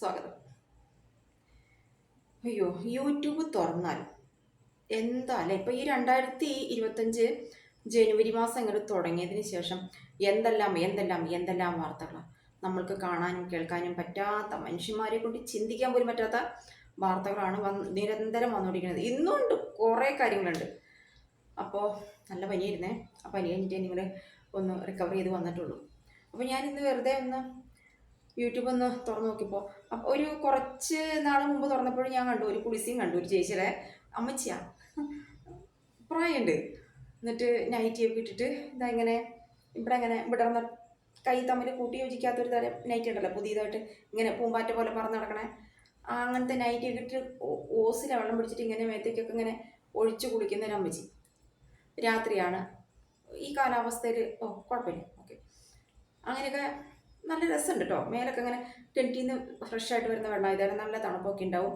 സ്വാഗതം. അയ്യോ യൂട്യൂബ് തുറന്നാൽ? എന്താ അല്ലേ ഇപ്പം ഈ രണ്ടായിരത്തി ഇരുപത്തഞ്ച് ജനുവരി മാസം ഇങ്ങോട്ട് തുടങ്ങിയതിന് ശേഷം എന്തെല്ലാം എന്തെല്ലാം എന്തെല്ലാം വാർത്തകളാണ് നമ്മൾക്ക് കാണാനും കേൾക്കാനും പറ്റാത്ത മനുഷ്യന്മാരെ കൊണ്ട് ചിന്തിക്കാൻ പോലും പറ്റാത്ത വാർത്തകളാണ് വന്ന് നിരന്തരം വന്നുകൊണ്ടിരിക്കുന്നത് ഇന്നുണ്ട് കുറേ കാര്യങ്ങളുണ്ട്. അപ്പോൾ നല്ല പനിയായിരുന്നേ. ആ പനി കഴിഞ്ഞിട്ട് നിങ്ങൾ ഒന്ന് റിക്കവർ ചെയ്ത് വന്നിട്ടുള്ളൂ. അപ്പോൾ ഞാൻ ഞാനിന്ന് വെറുതെ ഒന്ന് യൂട്യൂബ് ഒന്ന് തുറന്നു നോക്കിയപ്പോൾ അപ്പോൾ ഒരു കുറച്ച് നാൾ മുമ്പ് തുറന്നപ്പോഴും ഞാൻ കണ്ടു ഒരു കുളിസിയും കണ്ടു ഒരു ചേച്ചിയുടെ അമ്മച്ചിയാണ് പ്രായമുണ്ട് എന്നിട്ട് നൈറ്റിയൊക്കെ ഇട്ടിട്ട് ഇതാ ഇങ്ങനെ ഇവിടെ ഇങ്ങനെ ഇവിടെ കൈ തമ്മിൽ കൂട്ടി യോജിക്കാത്തൊരു തരം നൈറ്റി ഉണ്ടല്ലോ പുതിയതായിട്ട് ഇങ്ങനെ പൂമ്പാറ്റ പോലെ പറന്ന് നടക്കണേ. അങ്ങനത്തെ നൈറ്റി ഒക്കെ ഇട്ട് ഓ- ഓസിലെ വെള്ളം പിടിച്ചിട്ട് ഇങ്ങനെ മേത്തേക്കൊക്കെ ഇങ്ങനെ ഒഴിച്ചു കുളിക്കുന്ന ഒരു അമ്മച്ചി. രാത്രിയാണ്. ഈ കാലാവസ്ഥയിൽ ഓ കുഴപ്പമില്ല. ഓക്കെ അങ്ങനെയൊക്കെ നല്ല രസമുണ്ട് കേട്ടോ മേലൊക്കെ ഇങ്ങനെ കിണറ്റിൽ നിന്ന് ഫ്രഷ് ആയിട്ട് വരുന്ന വെള്ളം ഇതേ നല്ല തണുപ്പൊക്കെ ഉണ്ടാവും.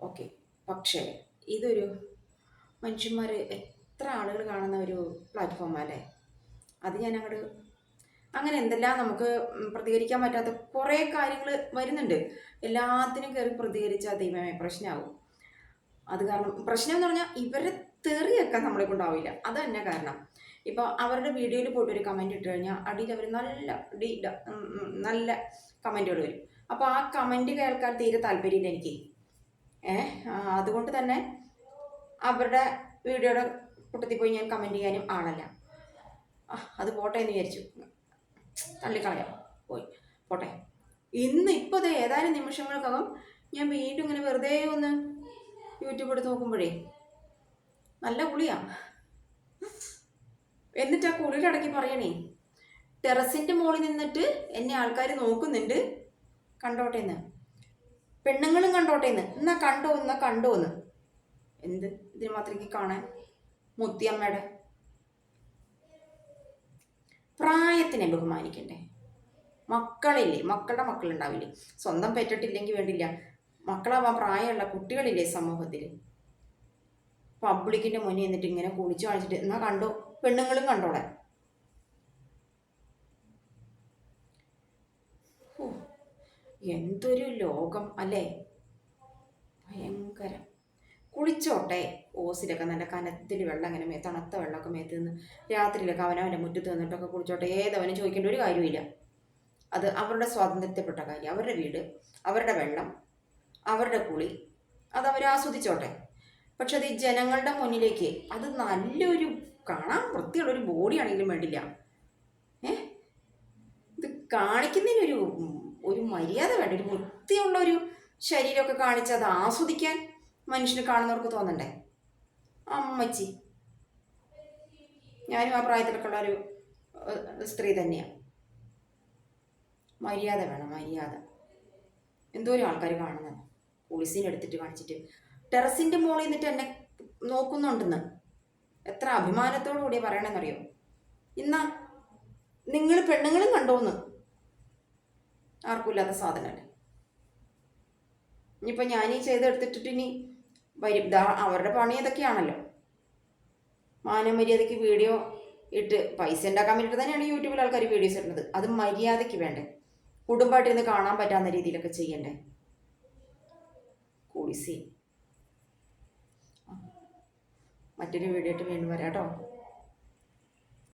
ഓക്കെ പക്ഷേ ഇതൊരു മനുഷ്യന്മാർ എത്ര ആളുകൾ കാണുന്ന ഒരു പ്ലാറ്റ്ഫോം അല്ലേ? അത് ഞാൻ അങ്ങോട്ട് അങ്ങനെ എന്തെല്ലാം നമുക്ക് പ്രതികരിക്കാൻ പറ്റാത്ത കുറേ കാര്യങ്ങൾ വരുന്നുണ്ട്. എല്ലാത്തിനും കയറി പ്രതികരിച്ചാൽ ദൈവമേ പ്രശ്നമാവും അത് കാരണം പ്രശ്നം എന്ന് പറഞ്ഞാൽ ഇവരെ തെറിയൊക്കെ നമ്മളെ കൊണ്ടാവില്ല. അത് തന്നെ കാരണം. ഇപ്പോൾ അവരുടെ വീഡിയോയിൽ പോയിട്ട് ഒരു കമന്റ് ഇട്ട് കഴിഞ്ഞാൽ അടിയിൽ അവർ നല്ല നല്ല കമന്റുകൾ വരും. അപ്പോൾ ആ കമന്റ് കേൾക്കാൻ തീരെ താല്പര്യമില്ല എനിക്ക്. ഏഹ് അതുകൊണ്ട് തന്നെ അവരുടെ വീഡിയോയുടെ കൂട്ടത്തിൽ പോയി ഞാൻ കമന്റ് ചെയ്യാനും ആളല്ല. അത് പോട്ടെ എന്ന് വിചാരിച്ചു. തള്ളിക്കളയാം. പോയി. പോട്ടെ. ഇന്ന് ഇപ്പോൾ ഏതാനും നിമിഷങ്ങൾക്കകം ഞാൻ വീണ്ടും ഇങ്ങനെ വെറുതെ ഒന്ന് യൂട്യൂബ് എടുത്ത് നോക്കുമ്പോഴേ നല്ല കുളിയാ എന്നിട്ട് ആ കുളിയുടെ ഇടയ്ക്ക് പറയണേ ടെറസിന്റെ മുകളിൽ നിന്നിട്ട് എന്നെ ആൾക്കാർ നോക്കുന്നുണ്ട്. കണ്ടോട്ടെ എന്ന്. പെണ്ണുങ്ങളും കണ്ടോട്ടെ എന്ന്. കണ്ടോ എന്നാ കണ്ടോ എന്ന്. എന്ത്? ഇതിന് മാത്രം എനിക്ക് കാണാൻ. മുത്തിയമ്മയുടെ. പ്രായത്തിനെ ബഹുമാനിക്കണ്ടേ. മക്കളില്ലേ? മക്കളുടെ മക്കളുണ്ടാവില്ലേ? സ്വന്തം പെറ്റിട്ടില്ലെങ്കിൽ വേണ്ടില്ല. മക്കളാവാൻ പ്രായമുള്ള കുട്ടികളില്ലേ സമൂഹത്തിൽ പബ്ലിക്കിന്റെ മുന്നിൽ നിന്നിട്ട് ഇങ്ങനെ കുളിച്ചു കാണിച്ചിട്ട് എന്നാൽ കണ്ടോ? പെണ്ണുങ്ങളും കണ്ടോളെ എന്തൊരു ലോകം അല്ലേ? ഭയങ്കരം. കുളിച്ചോട്ടെ. ഓസിലൊക്കെ നല്ല കനത്തിൽ വെള്ളം ഇങ്ങനെ മേ തണുത്ത വെള്ളമൊക്കെ മേത്ത് നിന്ന് രാത്രിയിലൊക്കെ അവനവന്റെ മുറ്റത്ത് നിന്നിട്ടൊക്കെ കുളിച്ചോട്ടെ. ഏതവനും ചോദിക്കേണ്ട ഒരു കാര്യമില്ല അത് അവരുടെ സ്വാതന്ത്ര്യത്തിൽപ്പെട്ട കാര്യം. അവരുടെ വീട് അവരുടെ വെള്ളം അവരുടെ കുളി അത് അവർ പക്ഷെ അത് ഈ ജനങ്ങളുടെ മുന്നിലേക്ക് അത് നല്ലൊരു കാണാൻ വൃത്തിയുള്ള ഒരു ബോഡി ആണെങ്കിലും വേണ്ടില്ല. ഏ? ഇത് കാണിക്കുന്നതിനൊരു ഒരു മര്യാദ വേണ്ട. ഒരു വൃത്തിയുള്ള ഒരു ശരീരമൊക്കെ കാണിച്ച് അത് ആസ്വദിക്കാൻ മനുഷ്യന് കാണുന്നവർക്ക് തോന്നണ്ടേ? അമ്മച്ചി. ഞാനും ആ പ്രായത്തിലൊക്കെ ഉള്ള ഒരു സ്ത്രീ തന്നെയാണ് മര്യാദ വേണം മര്യാദ. എന്തോരം ആൾക്കാർ കാണുന്നത്? പോലീസിനെ എടുത്തിട്ട് കാണിച്ചിട്ട്. ടെറസിന്റെ മുകളിൽ നിന്നിട്ട് എന്നെ നോക്കുന്നുണ്ടെന്ന്. എത്ര അഭിമാനത്തോടു കൂടി പറയണമെന്നറിയോ ഇന്ന നിങ്ങൾ പെണ്ണുങ്ങളും കണ്ടോന്ന്. ആർക്കുമില്ലാത്ത സാധനമല്ലേ ഇനിയിപ്പോൾ ഞാനീ ചെയ്തെടുത്തിട്ടിട്ട് ഇനി വരും. അവരുടെ പണി ഇതൊക്കെയാണല്ലോ. മാനമര്യാദയ്ക്ക് വീഡിയോ ഇട്ട് പൈസ ഉണ്ടാക്കാൻ വേണ്ടിയിട്ട് തന്നെയാണ് യൂട്യൂബിൽ ആൾക്കാർ വീഡിയോസ് ഇടുന്നത്. അത് മര്യാദയ്ക്ക് വേണ്ടേ? കുടുംബമായിട്ടിരുന്ന് കാണാൻ പറ്റാവുന്ന രീതിയിലൊക്കെ ചെയ്യണ്ടേ? കുളിസി മറ്റൊരു വീഡിയോ ആയിട്ട് വീണ്ടും വരാം കേട്ടോ